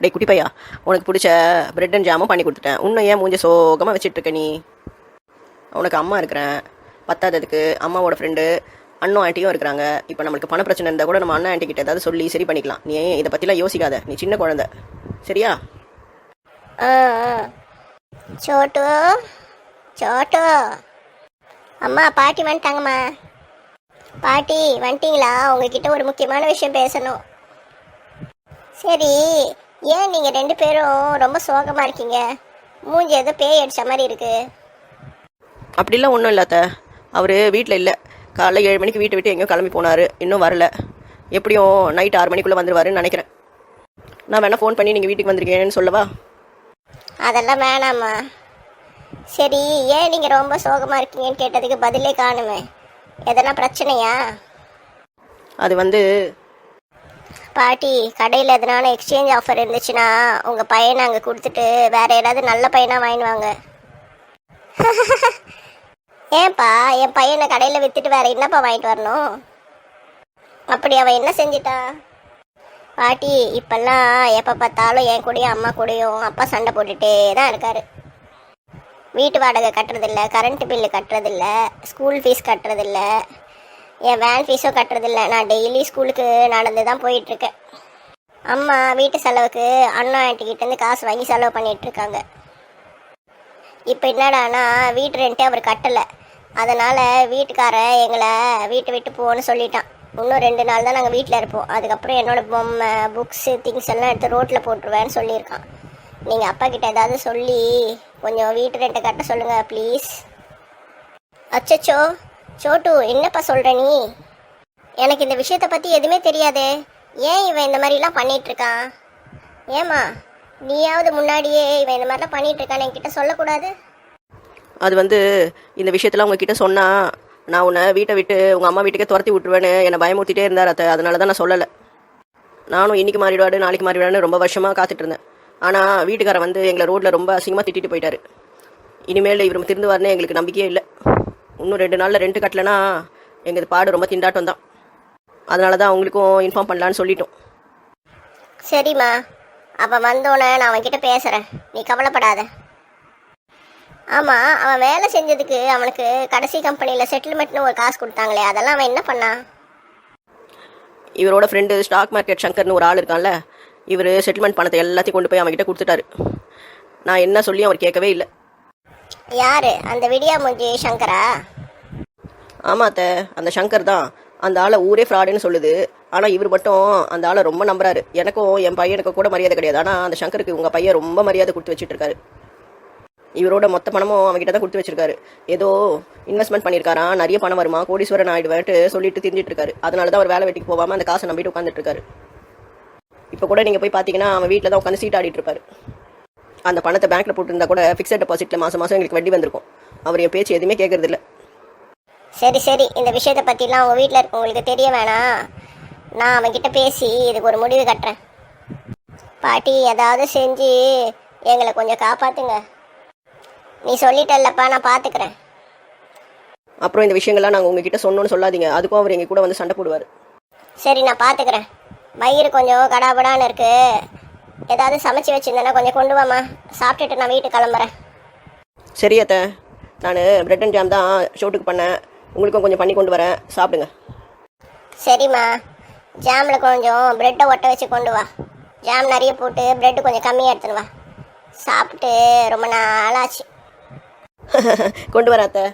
டேய் குட்டி பையா உனக்கு பிடிச்ச பிரெட் அண்ட் ஜாமும் பண்ணி கொடுத்துட்டேன். இன்னும் ஏன் மூஞ்ச சோகமாக வச்சிட்டு இருக்க நீ? உனக்கு அம்மா இருக்கிறேன். பத்தாததுக்கு அம்மாவோட ஃப்ரெண்டு அண்ணன் ஆண்டியும் இருக்கிறாங்க. இப்போ நம்மளுக்கு பண பிரச்சனை இருந்தால் கூட நம்ம அண்ணன் ஆண்டி கிட்ட ஏதாவது சொல்லி சரி பண்ணிக்கலாம். நீ இதை பற்றிலாம் யோசிக்காத. நீ சின்ன குழந்த. சரியா? சோட்டோ சோட்டோ. அம்மா பாட்டி வந்துட்டாங்கம்மா. பாட்டி வந்துட்டீங்களா? உங்ககிட்ட ஒரு முக்கியமான விஷயம் பேசணும். சரி. ஏன் நீங்கள் ரெண்டு பேரும் ரொம்ப சோகமாக இருக்கீங்க? மூஞ்சி ஏதோ பேய் அடிச்ச மாதிரி இருக்கு. அப்படிலாம் ஒன்றும் இல்லாத அவர் வீட்டில் இல்லை. காலைல ஏழு மணிக்கு வீட்டை விட்டு எங்கேயோ கிளம்பி போனார். இன்னும் வரல. எப்படியும் நைட் ஆறு மணிக்குள்ளே வந்துருவாருன்னு நினைக்கிறேன். நான் வேணா ஃபோன் பண்ணி நீங்கள் வீட்டுக்கு வந்திருக்கீங்கன்னு சொல்லவா? அதெல்லாம் வேணாம்மா. சரி ஏன் நீங்கள் ரொம்ப சோகமாக இருக்கீங்கன்னு கேட்டதுக்கு பதிலே காணுமே. எதனா பிரச்சனையா? அது வந்து பாட்டி கடையில் எதனால எக்ஸ்சேஞ்ச் ஆஃபர் இருந்துச்சுன்னா உங்கள் பையனை அங்கே கொடுத்துட்டு வேற யாராவது நல்ல பையனாக வாங்கிடுவாங்க ஏன்பா என் பையனை கடையில் விற்றுட்டு வேறு என்னப்பா வாங்கிட்டு வரணும்? அப்படி அவன் என்ன செஞ்சிட்டா? பாட்டி இப்பெல்லாம் எப்போ பார்த்தாலும் என் கூடயும் அம்மா கூடயும் அப்பா சண்டை போட்டுகிட்டே தான் இருக்காரு. வீட்டு வாடகை கட்டுறதில்ல கரண்ட் பில்லு கட்டுறதில்ல ஸ்கூல் ஃபீஸ் கட்டுறதில்ல. என் வேன் ஃபீஸும் கட்டுறதில்ல. நான் டெய்லி ஸ்கூலுக்கு நடந்து தான் போயிட்டுருக்கேன். அம்மா வீட்டு செலவுக்கு அண்ணா ஆண்டிக்கிட்டேருந்து காசு வாங்கி செலவு பண்ணிகிட்ருக்காங்க இப்போ என்னடானா வீட்டு ரெண்ட்டே அவர் கட்டலை. அதனால் வீட்டுக்காரன் எங்களை வீட்டை விட்டு போன்னு சொல்லிட்டான். இன்னும் ரெண்டு நாள் தான் நாங்கள் வீட்டில் இருப்போம். அதுக்கப்புறம் என்னோடய பொம்மை புக்ஸு திங்ஸ் எல்லாம் எடுத்து ரோட்டில் போட்டுருவேன்னு சொல்லியிருக்கான். நீங்கள் அப்பா கிட்ட ஏதாவது சொல்லி கொஞ்சம் வீட்டு ரெண்ட்டை கட்ட சொல்லுங்கள் ப்ளீஸ் அச்சச்சோ. சோட்டு என்னப்பா சொல்கிற நீ? எனக்கு இந்த விஷயத்தை பற்றி எதுவுமே தெரியாதே. ஏன் இவன் இந்த மாதிரிலாம் பண்ணிகிட்ருக்கான் ஏம்மா நீயாவது முன்னாடியே இவன் இந்த மாதிரிலாம் பண்ணிகிட்ருக்கான்னு என்கிட்ட சொல்லக்கூடாது? அது வந்து இந்த விஷயத்தெல்லாம் உங்ககிட்ட சொன்னால் நான் உன்னை வீட்டை விட்டு உங்கள் அம்மா வீட்டுக்கே துரத்தி விட்டுருவேன்னு என்னை பயமுறுத்திட்டே இருந்தார் அத்தை. அதனால தான் நான் சொல்லலை. நானும் இன்றைக்கி மாறிடுவாடு நாளைக்கு மாறிடுவாடுன்னு ரொம்ப வருஷமாக காத்துட்டு இருந்தேன். ஆனால் வீட்டுக்காரன் வந்து எங்களை ரோட்டில் ரொம்ப அசிங்கமாக திட்டிட்டு போயிட்டாரு. இனிமேல் இவர் திருந்துவார்னு எங்களுக்கு நம்பிக்கையே இல்லை. இன்னும் ரெண்டு நாளில் ரெண்ட் கட்டலைன்னா எங்கள் பாடு ரொம்ப திண்டாட்டம் தான். அதனால தான் அவங்களுக்கும் இன்ஃபார்ம் பண்ணலான்னு சொல்லிட்டோம். சரிம்மா. அவன் வந்தோடனே நான் அவன்கிட்ட பேசுகிறேன் நீ கவலைப்படாத. ஆமாம் அவன் வேலை செஞ்சதுக்கு அவனுக்கு கடைசி கம்பெனியில் செட்டில்மெண்ட்னு ஒரு காசு கொடுத்தாங்களே அதெல்லாம் அவன் என்ன பண்ணான் இவரோட ஃப்ரெண்டு ஸ்டாக் மார்க்கெட் சங்கர்னு ஒரு ஆள் இருக்கான்ல இவர் செட்டில்மெண்ட் பணத்தை எல்லாத்தையும் கொண்டு போய் அவன்கிட்ட கொடுத்துட்டாரு. நான் என்ன சொல்லி அவர் கேட்கவே இல்லை. யாரு? அந்த விடியா மூஞ்சி சங்கரா? ஆமாத்த அந்த சங்கர் தான். அந்த ஆளை ஊரே ஃப்ராடுன்னு சொல்லுது. ஆனால் இவர் மட்டும் அந்த ஆளை ரொம்ப நம்புறாரு. எனக்கும் என் பையனுக்கு கூட மரியாதை கிடையாது. ஆனால் அந்த சங்கருக்கு உங்கள் பையன் ரொம்ப மரியாதை கொடுத்து வச்சுட்டு இருக்காரு இவரோட மொத்த பணமும் அவங்ககிட்ட தான் கொடுத்து வச்சிருக்காரு. ஏதோ இன்வெஸ்ட்மெண்ட் பண்ணியிருக்காராம் நிறைய பணம் வருமா? கோடீஸ்வரன் ஆயிடுவேன்ட்டு சொல்லிட்டு திரிஞ்சிட்டு இருக்காரு அதனால தான் அவர் வேலை வெட்டிக்கு போகாமல் அந்த காசை நம்பிட்டு உட்காந்துட்டு இருக்காரு இப்போ கூட நீங்கள் போய் பார்த்தீங்கன்னா அவன் வீட்டில் தான் உட்காந்து சீட் ஆடிட்டு இருப்பாரு அந்த பணத்தை பேங்க்கில் போட்டுருந்தா கூட ஃபிக்ஸட் டெபாசிட்டில் மாதம் மாதம் எங்களுக்கு வட்டி வந்திருக்கும். அவர் என் பேச்சு எதுவுமே கேட்கறதில்ல சரி சரி இந்த விஷயத்தை பற்றிலாம் உங்கள் வீட்டில் இருக்கவங்களுக்கு தெரிய வேணாம். நான் அவன்கிட்ட பேசி இதுக்கு ஒரு முடிவு கட்டுறேன். பாட்டி ஏதாவது செஞ்சு எங்களை கொஞ்சம் காப்பாத்துங்க. நீ சொல்லிட்டல்லப்பா நான் பார்த்துக்கிறேன் அப்புறம் இந்த விஷயங்கள்லாம் நாங்கள் உங்ககிட்ட சொன்னோன்னு சொல்லாதீங்க. அதுக்கும் அவர் எங்கள் கூட வந்து சண்டை போடுவார். சரி நான் பார்த்துக்கிறேன் வயிறு கொஞ்சம் கடாபடான்னு இருக்கு. ஏதாவது சமைச்சு வச்சிருந்தேன்னா கொஞ்சம் கொண்டு வாம்மா. சாப்பிட்டுட்டு நான் வீட்டுக்கு கிளம்புறேன். சரி அத்தை. நான் பிரெட் அண்ட் ஜாம் தான் ஷோட்டுக்கு பண்ணேன். உங்களுக்கும் கொஞ்சம் பண்ணி கொண்டு வரேன். சாப்பிடுங்க. சரிம்மா. ஜாமில் கொஞ்சம் ப்ரெட்டை ஒட்ட வச்சு கொண்டு வா. ஜாம் நிறைய போட்டு ப்ரெட்டு கொஞ்சம் கம்மியாக எடுத்துன்னு வா. சாப்பிட்டு ரொம்ப நாளாச்சு. கொண்டு வரேன் அத்தை